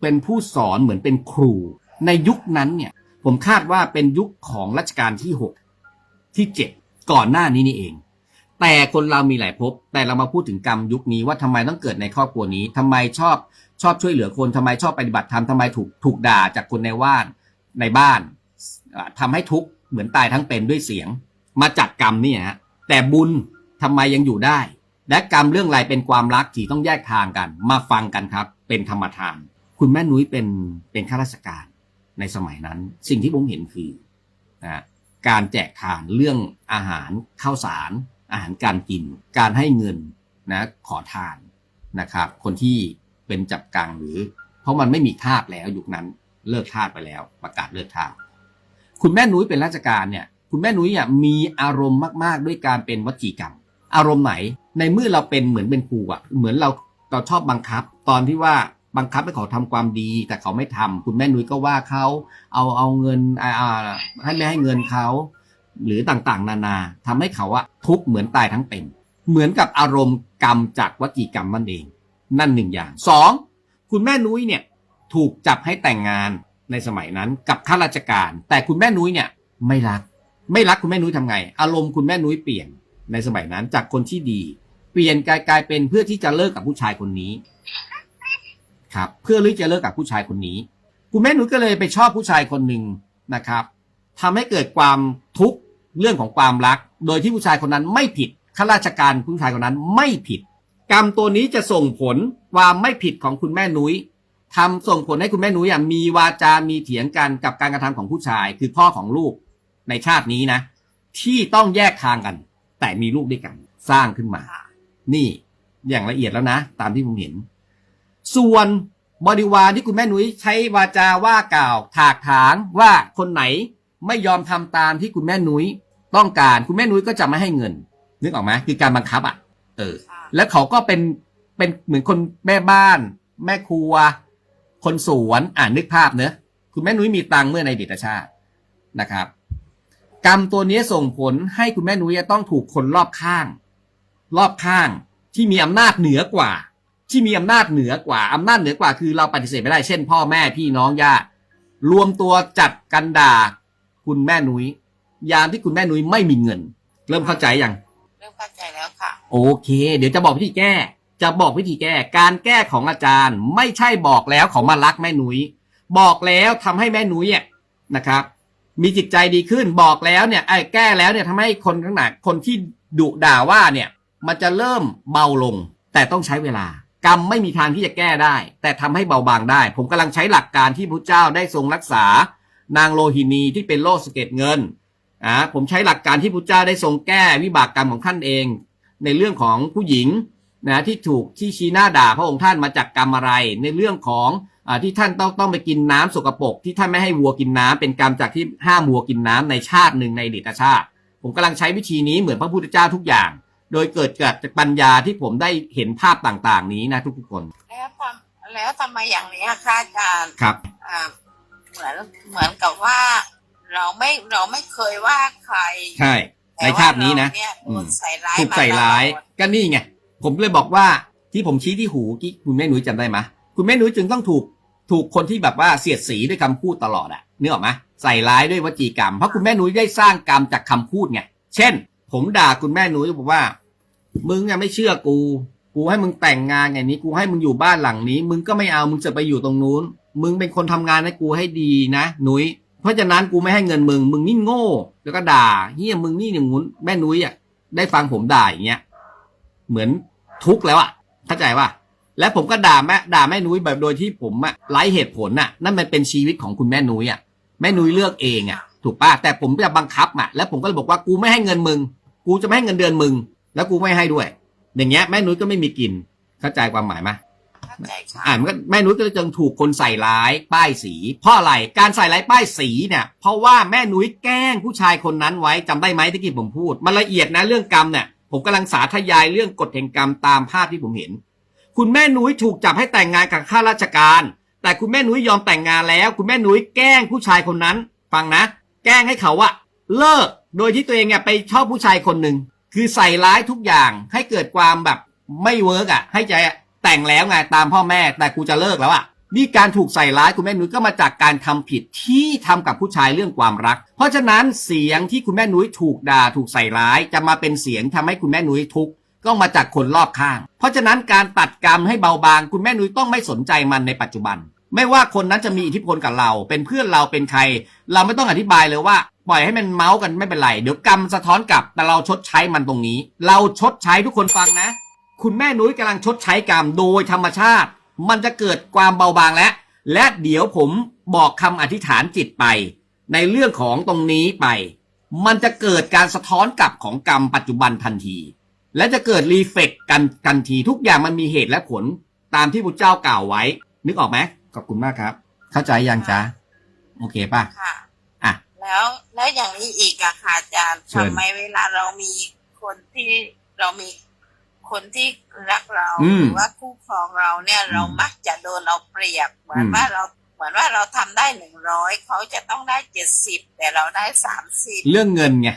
เป็นผู้สอนเหมือนเป็นครู ในยุคนั้นเนี่ย ผมคาดว่าเป็นยุคของรัชกาลที่หกที่เจ็ดก่อนหน้านี้นี่เอง แต่คนเรามีหลายภพแต่เรามาพูดถึงกรรมยุคนี้ว่าทำไมต้องเกิดในครอบครัวนี้ทำไมชอบชอบช่วยเหลือคนทำไมชอบปฏิบัติธรรมทำไมถูกถูกด่าจากคนในว่านในบ้านอ่าทำให้ทุกข์เหมือนตายทั้งเป็นด้วยเสียง มาจากกรรมนี่ฮะแต่บุญทำไมยังอยู่ได้ และกรรมเรื่องอะไรเป็นความรักที่ต้องแยกทางกัน มาฟังกันครับ เป็นธรรมทาน คุณแม่นุ้ยเป็นเป็นข้าราชการในสมัยนั้น สิ่งที่ผมเห็นคือนะการแจกทานเรื่องอาหารข้าวสาร อาหารการกิน การให้เงินนะขอทานนะครับ คนที่เป็นจับกังหรือ เพราะมันไม่มีทาสแล้วยุคนั้นเลิกทาสไปแล้ว ประกาศเลิกทาสคุณแม่นุ้ยเป็นราชการเนี่ย คุณแม่นุ้ยอะมีอารมณ์มาก ๆ ด้วยการเป็นวัจีกรรม อารมณ์ไหน ในเมื่อเราเป็นเหมือนเป็นครูอะเหมือนเราเราชอบบังคับ ตอนที่ว่า บังคับให้เขาทำความดี แต่เขาไม่ทำคุณแม่นุ้ยก็ว่าเขาเอาเอาเงินอ่าให้ไม่ให้เงินเขาหรือต่างๆ นานาทำให้เขาอะทุกข์เหมือนตายทั้งเป็น เหมือนกับอารมณ์กรรมจากวจีกรรมนั่นเอง นั่นหนึ่งอย่างสองคุณแม่นุ้ยเนี่ยถูกจับให้แต่งงานในสมัยนั้นกับข้าราชการ แต่คุณแม่นุ้ยเนี่ยไม่รัก ไม่รักคุณแม่นุ้ยทำไง อารมณ์คุณแม่นุ้ยเปลี่ยนในสมัยนั้นจากคนที่ดี เปลี่ยนกลายกลายเป็นเพื่อที่จะเลิกกับผู้ชายคนนี้ ครับเพื่อที่จะเลิกกับผู้ชายคนนี้ คุณแม่นุ้ยก็เลยไปชอบผู้ชายคนหนึ่งนะครับทำให้เกิดความทุกข์เรื่องของความรัก โดยที่ผู้ชายคนนั้นไม่ผิดข้าราชการผู้ชายคนนั้นไม่ผิด กรรมตัวนี้จะส่งผลความไม่ผิดของคุณแม่นุ้ยทำส่งผลให้คุณแม่นุ้ยมีวาจา มีเถียงกันกับการกระทำของผู้ชาย คือพ่อของลูกในชาตินี้นะ ที่ต้องแยกทางกัน แต่มีลูกด้วยกัน สร้างขึ้นมา นี่อย่างละเอียดแล้วนะ ตามที่ผมเห็น ส่วนบริวารที่คุณแม่นุ้ยใช้วาจาว่ากล่าว ถากถางว่าคนไหนไม่ยอมทำตามที่คุณแม่นุ้ยต้องการคุณแม่นุ้ยก็จะไม่ให้เงิน นึกออกไหมคือการบังคับอะ เออ แล้วเขาก็เป็นเป็นเหมือนคนแม่บ้าน แม่ครัว คนสวนอ่านนึกภาพเนอะคุณแม่นุ้ยมีตังเมื่อในดีตชาตินะครับ กรรมตัวนี้ส่งผลให้คุณแม่นุ้ยต้องถูกคนรอบข้าง รอบข้างที่มีอำนาจเหนือกว่า ที่มีอำนาจเหนือกว่าอำนาจเหนือกว่าคือเราปฏิเสธไม่ได้เช่น พ่อแม่พี่น้องญาติรวมตัวจัดกันด่าคุณแม่นุ้ยยามที่คุณแม่นุ้ยไม่มีเงิน เริ่มเข้าใจยังเริ่มเข้าใจแล้วค่ะ โอเค เดี๋ยวจะบอกวิธีแก้ จะบอกวิธีแก้ การแก้ของอาจารย์ ไม่ใช่บอกแล้วเขามารักแม่นุย้ยบอกแล้วทำให้แม่นุ้ยอะนะครับ มีจิตใจดีขึ้นบอกแล้วเนี่ยไอ้แก้แล้วเนี่ยทำให้คนข้างหน้าคนที่ดุด่าว่าเนี่ย มันจะเริ่มเบาลง แต่ต้องใช้เวลา กรรมไม่มีทางที่จะแก้ได้ แต่ทำให้เบาบางได้ ผมกำลังใช้หลักการที่พระเจ้าได้ทรงรักษา นางโลหินีที่เป็นโรคสะเก็ดเงินอ่าผมใช้หลักการที่พุทธเจ้าได้ทรงแก้วิบากกรรมของท่านเอง ในเรื่องของผู้หญิงนะที่ถูกที่ชี้หน้าด่าพระองค์ท่านมาจากกรรมอะไร ในเรื่องของอาที่ท่านต้องต้องไปกินน้ำสกปรกที่ท่านไม่ให้วัวกินน้ำเป็นกรรมจากที่ห้ามวัวกินน้ำในชาติหนึ่งในดีตชาติ ผมกำลังใช้วิธีนี้เหมือนพระพุทธเจ้าทุกอย่าง โดยเกิดจากปัญญาที่ผมได้เห็นภาพต่างๆ นี้นะทุกๆคน แล้วทำแล้วทำไมอย่างนี้อะคะอาจารย์ครับอ่าเหมือนเหมือนกับว่า เราไม่เราไม่เคยว่าใครใช่ในชาตินี้นะแต่ว่าเราเยอืโดมนใส่ร้ายถูกใส่ร้ายมตลอดก็นี่ไงผมเลยบอกว่าที่ผมชี้ที่หูที่คุณแม่นุ้ยจำได้ไหมคุณแม่นุ้ยจึงต้องถูกถูกคนที่แบบว่าเสียดสีด้วยคำพูดตลอดอะนึกออกไหมใส่ร้ายด้วยวจีกรรม เพราะคุณแม่นุ้ยได้สร้างกรรมจากคำพูดไงเช่น ผมด่าคุณแม่นุ้ยบอกว่า มึงยังไม่เชื่อกู กูให้มึงแต่งงานอย่างนี้ กูให้มึงอยู่บ้านหลังนี้ มึงก็ไม่เอา มึงจะไปอยู่ตรงนู้น มึงเป็นคนทำงานให้กูให้ดีนะนุ้ยเพราะฉะนั้นกูไม่ให้เงินมึง มึงนี่โง่ แล้วก็ด่าเฮียมึงนี่อย่างงู้นแม่นุ้ยอะได้ฟังผมด่าอย่างเงี้ย เหมือนทุกข์แล้วอะเข้าใจป่ะและผมก็ด่าแม่ด่าแม่นุ้ยแบบโดยที่ผมอะไร้เหตุผลอะ นั่นมันเป็นชีวิตของคุณแม่นุ้ยอะแม่นุ้ยเลือกเองอะถูกป่ะแต่ผมจะบังคับอะแล้วผมก็เลยบอกว่ากูไม่ให้เงินมึง กูจะไม่ให้เงินเดือนมึง แล้วกูไม่ให้ด้วย อย่างเงี้ยแม่นุ้ยก็ไม่มีกิน เข้าใจความหมายไหมเข้าใจค่ะอ่ามันก็แม่นุ้ยก็เลยจึงถูกคนใส่ร้ายป้ายสีเพราะอะไรการใส่ร้ายป้ายสีเนี่ย เพราะว่าแม่นุ้ยแกล้งผู้ชายคนนั้นไว้จำได้ไหมที่กี้ผมพูด มันละเอียดนะเรื่องกรรมเนี่ยผมกำลังสาธยายเรื่องกฎแห่งกรรมตามภาพที่ผมเห็น คุณแม่นุ้ยถูกจับให้แต่งงานกับข้าราชการ แต่คุณแม่นุ้ยยอมแต่งงานแล้ว คุณแม่นุ้ยแกล้งผู้ชายคนนั้น ฟังนะ แกล้งให้เขาอะเลิกโดยที่ตัวเองเนี่ยไปชอบผู้ชายคนหนึ่ง คือใส่ร้ายทุกอย่างให้เกิดความแบบไม่เวิร์กอะ ให้ใจแต่งแล้วไงตามพ่อแม่แต่กูจะเลิกแล้วอะนี่การถูกใส่ร้ายคุณแม่นุ้ยก็มาจากการทำผิดที่ทำกับผู้ชายเรื่องความรัก เพราะฉะนั้นเสียงที่คุณแม่นุ้ยถูกด่าถูกใส่ร้าย จะมาเป็นเสียงทำให้คุณแม่นุ้ยทุกข์ก็มาจากคนรอบข้าง เพราะฉะนั้นการตัดกรรมให้เบาบาง คุณแม่นุ้ยต้องไม่สนใจมันในปัจจุบัน ไม่ว่าคนนั้นจะมีอิทธิพลกับเรา เป็นเพื่อนเราเป็นใคร เราไม่ต้องอธิบายเลยว่า ปล่อยให้มันเมาส์กันไม่เป็นไร เดี๋ยวกรรมสะท้อนกลับ แต่เราชดใช้มันตรงนี้ เราชดใช้ทุกคนฟังนะ คุณแม่นุ้ยกำลังชดใช้กรรมโดยธรรมชาติ มันจะเกิดความเบาบางแล้วและเดี๋ยวผมบอกคำอธิษฐานจิตไป ในเรื่องของตรงนี้ไป มันจะเกิดการสะท้อนกลับของกรรมปัจจุบันทันที และจะเกิดรีเฟกกันกันทีทุกอย่างมันมีเหตุและผลตามที่พระเจ้ากล่าวไว้ นึกออกไหมขอบคุณมากครับ เข้าใจยังจ๊ะโอเคป่ะค่ะ แล้วแล้วอย่างนี้อีกอะค่ะอาจารย์เชิญ ทำไมเวลาเรามีคนที่เรามีคนที่รักเราอืมหรือว่าคู่ครองเราเนี่ยอืมเรามักจะโดนเอาเปรียบ เหมือนอืม ว่าเราเหมือนว่าเราทำได้หนึ่งร้อยเขาจะต้องได้เจ็ดสิบแต่เราได้สามสิบเรื่องเงินไง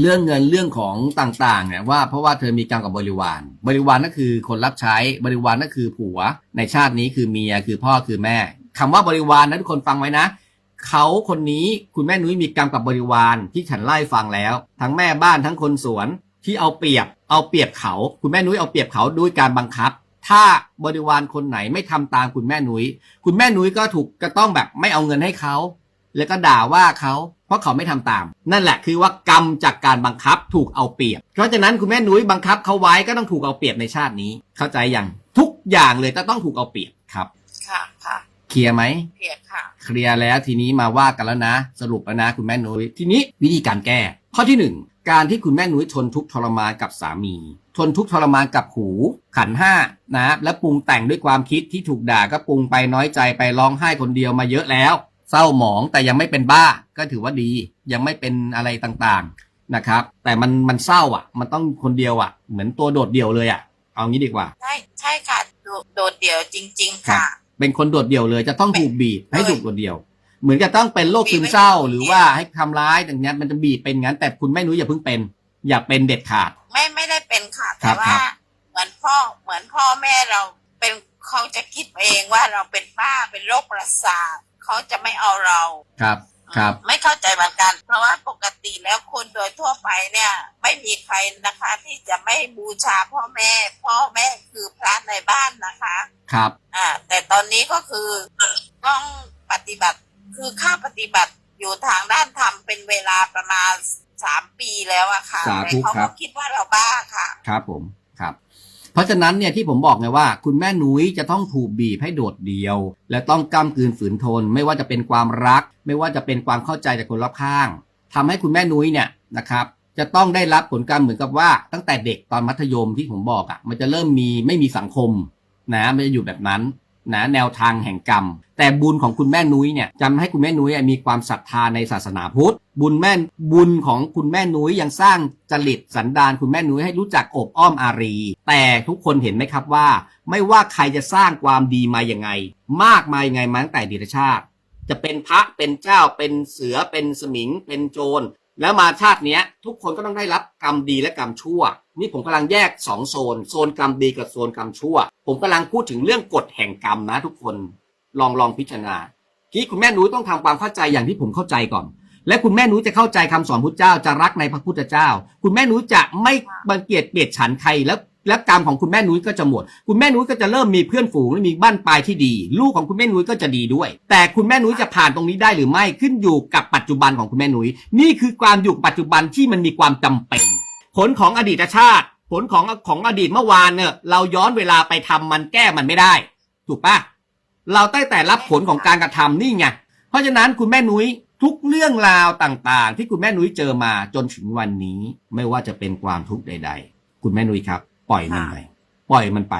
เรื่องเงินเรื่องของต่างๆเนี่ยว่าเพราะว่าเธอมีกรรมกับบริวาร บริวารนั่นคือคนรับใช้บริวารนั่นคือผัว ในชาตินี้คือเมียคือพ่อคือแม่คำว่าบริวารนะทุกคนฟังไว้นะ เขาคนนี้คุณแม่นุ้ยมีกรรมกับบริวารที่ฉันไล่ฟังแล้ว ทั้งแม่บ้านทั้งคนสวนที่เอาเปรียบ เอาเปรียบเขา คุณแม่นุ้ยเอาเปรียบเขาด้วยการบังคับ ถ้าบริวารคนไหนไม่ทำตามคุณแม่นุ้ยคุณแม่นุ้ยก็ถูกก็ต้องแบบไม่เอาเงินให้เขา แล้วก็ด่าว่าเขาเพราะเขาไม่ทำตาม นั่นแหละคือว่ากรรมจากการบังคับถูกเอาเปรียบ เพราะฉะนั้นคุณแม่นุ้ยบังคับเขาไว้ก็ต้องถูกเอาเปรียบในชาตินี้ เข้าใจยังทุกอย่างเลยจะต้องถูกเอาเปรียบครับค่ะค่ะ เคลียร์ไหมเปรียบค่ะ เคลียร์แล้วทีนี้มาว่ากันแล้วนะ สรุปแล้วนะคุณแม่นุ้ยทีนี้วิธีการแก้ ข้อที่หนึ่งการที่คุณแม่นุ้ยทนทุกข์ทรมานกับสามี ทนทุกข์ทรมานกับหู ขันห้านะและปรุงแต่งด้วยความคิดที่ถูกด่าก็ปรุงไปน้อยใจไปร้องไห้คนเดียวมาเยอะแล้ว เศร้าหมองแต่ยังไม่เป็นบ้าก็ถือว่าดียังไม่เป็นอะไรต่างๆนะครับ แต่มันมันเศร้าอะ มันต้องคนเดียวอะ เหมือนตัวโดดเดี่ยวเลยอะเอางี้ดีกว่า ใช่ใช่ค่ะโดดโดดเดี่ยวจริง ๆ ค่ะ เป็นคนโดดเดี่ยวเลย จะต้องถูกบีบให้เออถูกโดดเดี่ยว เหมือนจะต้องเป็นโรคซึมเศร้าบีบไม่ถูกหรือว่าให้ทำร้ายอย่างนี้ยมันจะบีบเป็นงั้น แต่คุณแม่นุ้ยอย่าเพิ่งเป็น อย่าเป็นเด็ดขาด ไม่ไม่ได้เป็นค่ะครัแต่บว่าครับ เหมือนพ่อเหมือนพ่อแม่เราเป็นเขาจะคิดเองว่าเราเป็นบ้าเป็นโรคประสาทเขาจะไม่เอาเรา ครับ ครับ ไม่เข้าใจเหมือนกัน เพราะว่าปกติแล้วคนโดยทั่วไปเนี่ย ไม่มีใครนะคะ ที่จะไม่บูชาพ่อแม่ พ่อแม่คือพระในบ้านนะคะครับ อ่า แต่ตอนนี้ก็คือต้องปฏิบัติคือข้าปฏิบัติอยู่ทางด้านธรรมเป็นเวลาประมาณสามปีแล้วอะค่ะสาธุแต่เขาครัก็บ คิดว่าเราบ้าค่ะ ครับผมค รับเพราะฉะนั้นเนี่ยที่ผมบอกไงว่า คุณแม่นุ้ยจะต้องถูกบีบให้โดดเดี่ยว และต้องกำกืนฝืนทน ไม่ว่าจะเป็นความรัก ไม่ว่าจะเป็นความเข้าใจจากคนรอบข้างทำให้คุณแม่นุ้ยเนี่ยนะครับจะต้องได้รับผลกรรมเหมือนกับว่า ตั้งแต่เด็กตอนมัธยมที่ผมบอกอะ่ะมันจะเริ่มมีไม่มีสังคมนะมันจะอยู่แบบนั้นนะแนวทางแห่งกรรม แต่บุญของคุณแม่นุ้ยเนี่ยจำให้คุณแม่นุ้ยมีความศรัทธาในศาสนาพุทธ บุญแม่บุญของคุณแม่นุ้ยยังสร้างจริตสันดานคุณแม่นุ้ยให้รู้จักอบอ้อมอารี แต่ทุกคนเห็นไหมครับว่า ไม่ว่าใครจะสร้างความดีมาอย่างไง มากมายังไงมาตั้งแต่ดีตชาติ จะเป็นพระเป็นเจ้าเป็นเสือเป็นสมิง เป็นโจร แล้วมาชาติเนี้ยทุกคนก็ต้องได้รับกรรมดีและกรรมชั่ว นี่ผมกำลังแยกสองโซน โซนกรรมดีกับโซนกรรมชั่ว ผมกำลังพูดถึงเรื่องกฎแห่งกรรมนะทุกคนลองลองพิจารณาที่คุณแม่นุ้ยต้องทำความเข้าใจอย่างที่ผมเข้าใจก่อน และคุณแม่นุ้ยจะเข้าใจคำสอนพุทธเจ้าจะรักในพระพุทธเจ้า คุณแม่นุ้ยจะไม่บังเกียจเบียดฉันใครแล้วและกรรมของคุณแม่นุ้ยก็จะหมด คุณแม่นุ้ยก็จะเริ่มมีเพื่อนฝูงและมีบ้านปลายที่ดี ลูกของคุณแม่นุ้ยก็จะดีด้วย แต่คุณแม่นุ้ยจะผ่านตรงนี้ได้หรือไม่ขึ้นอยู่กับปัจจุบันของคุณแม่นุ้ยนี่คือความอยู่ปัจจุบันที่มันมีความจำเป็น ผลของอดีตชาติ ผลของของอดีตเมื่อวานเนี่ยเราย้อนเวลาไปทำมันแก้มันไม่ได้ ถูกปะเราได้แต่รับผลของการกระทำนี่ไงเพราะฉะนั้นคุณแม่นุ้ย ทุกเรื่องราวต่างๆ ที่คุณแม่นุ้ยเจอมาจนถึงวันนี้ไม่ว่าจะเป็นความทุกข์ใด ๆ คุณแม่นุ้ยครับ ปล่อยมันไปปล่อยมันไป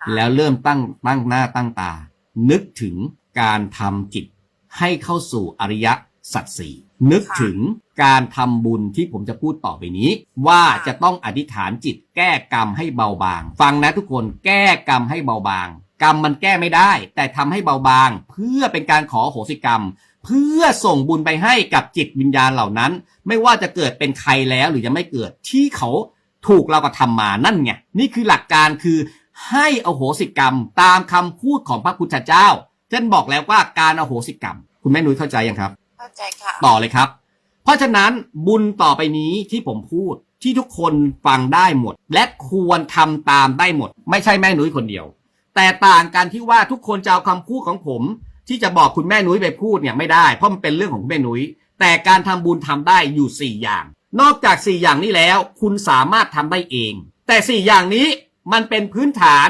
ค่ะแล้วเริ่มตั้งตั้งหน้าตั้งตา นึกถึงการทำจิตให้เข้าสู่อริยสัจสี่นึกถึงการทำบุญที่ผมจะพูดต่อไปนี้ ว่าจะต้องอธิษฐานจิตแก้กรรมให้เบาบาง ฟังนะทุกคนแก้กรรมให้เบาบาง กรรมมันแก้ไม่ได้ แต่ทำให้เบาบาง เพื่อเป็นการขอโหสิกรรม เพื่อส่งบุญไปให้กับจิตวิญญาณเหล่านั้น ไม่ว่าจะเกิดเป็นใครแล้วหรือยังไม่เกิดที่เขาถูกเรากระทำมานั่นไงนี่คือหลักการคือให้อโหสิกรรมตามคำพูดของพระพุทธเจ้าท่านบอกแล้วว่าการอโหสิกรรม คุณแม่นุ้ยเข้าใจยังครับ เข้าใจค่ะต่อเลยครับ เพราะฉะนั้นบุญต่อไปนี้ที่ผมพูดที่ทุกคนฟังได้หมด และควรทำตามได้หมด ไม่ใช่แม่นุ้ยคนเดียว แต่ต่างกันที่ว่าทุกคนจะเอาคำพูดของผม ที่จะบอกคุณแม่นุ้ยไปพูดเนี่ยไม่ได้เพราะมันเป็นเรื่องของคุณแม่นุ้ยแต่การทำบุญทำได้อยู่สี่อย่าง นอกจากสี่อย่างนี้แล้ว คุณสามารถทำได้เอง แต่สี่อย่างนี้มันเป็นพื้นฐาน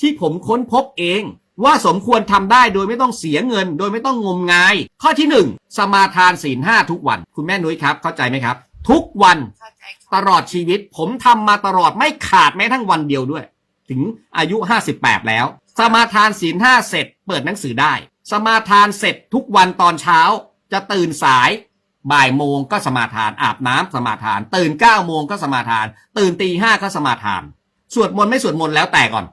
ที่ผมค้นพบเอง ว่าสมควรทำได้โดยไม่ต้องเสียเงิน โดยไม่ต้องงมงาย ข้อที่หนึ่งสมาทานศีลห้าทุกวัน คุณแม่นุ้ยครับ เข้าใจไหมครับ ทุกวันเข้าใจตค่ะลอดชีวิต ผมทำมาตลอดไม่ขาดแม้ทั้งวันเดียวด้วย ถึงอายุ 58 แล้ว สมาทานศีลห้าเสร็จเปิดหนังสือได้ สมาทานเสร็จทุกวันตอนเช้า จะตื่นสายบ่ายโมงก็สมาทานอาบน้ำสมาทาน ตื่นเก้าโมงก็สมาทาน ตื่นตีห้าก็สมาทาน สวดมนต์ไม่สวดมนต์แล้วแต่ก่อน